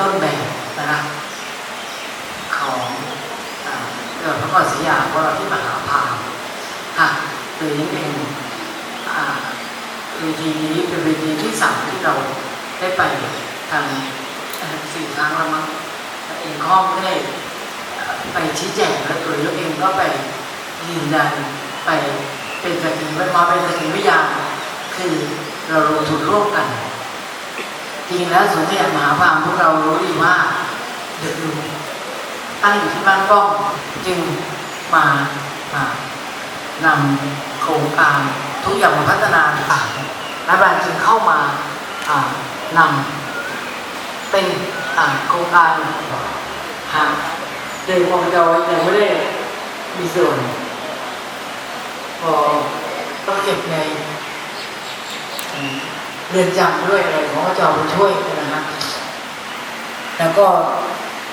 ต้นแบบนะคะของอ่าเกิดพระกศรียาของเราที่มหาพานค่ะโดยนี้เป็นอ่าเวทีนี้เป็นเวทีที่สามที่เราได้ไปทางสี่ครั้งแล้วมั้งเองข้อมได้ไปชี้แจงและตัวยกเองก็ไปยืนยันไปเป็นสกิวิมาเป็นสกิวิทยาคือเราลงทุนร่วมกัน จริงแล้วสวนสยามมหาพามพวกเรารู้ดีว่าเด็กลุงตั้งอยู่ที่บ้านป้องจึงมาานำโครงการทุกอย่างมาพัฒนาต่างรัฐบาลจึงเข้ามาานำเป็นโครงการหาเด็กมองจอยยังไม่ได้มีส่วนพอต้องเก็บใน เรือนจำด้วยอะไรของก็จะเอาช่วยนะฮะแล้วก็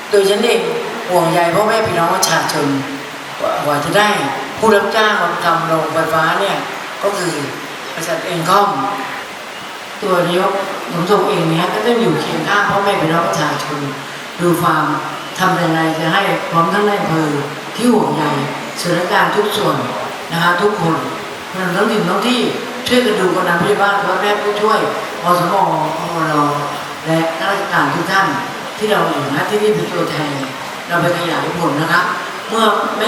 โดยฉันเองห่วงใยพ่อแม่พี่น้องประชาชนกว่าจะได้ผู้รับจ้างมาทำโรงไฟฟ้าเนี่ยก็คือบริษัทเองคอมตัวนี้ผมส่งเองเนี่ยก็ต้องอยู่เคียงข้างพ่อแม่พี่น้องประชาชนดูฟามทำยังไงจะให้พร้อมทั้งในอำเภอที่ห่วงใยส่วนราชการทุกส่วนนะคะทุกคนมันต้องถึงต้องที่ ช่วยกันดูกำลังพยาบาลพ่อแม่ผู้ช่วยอสมอมรและนักราชการทุกท่านที่เราอยู่นะที่นี่เป็นตัวแทนเราไปขยายผลนะครับ เมื่อ